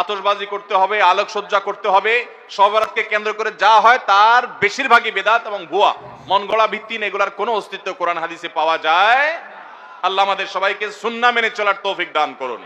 আতশবাজি করতে হবে, আলোকসজ্জা করতে হবে সবরাতকে কেন্দ্র করে যা হয় তার বেশিরভাগই বেদাত এবং ভুয়া মন গড়া ভিত্তি এগুলার কোনো অস্তিত্ব কোরআন হাদিসে পাওয়া যায়। আল্লাহ আমাদের সবাইকে সুন্না মেনে চলার তৌফিক দান করুন।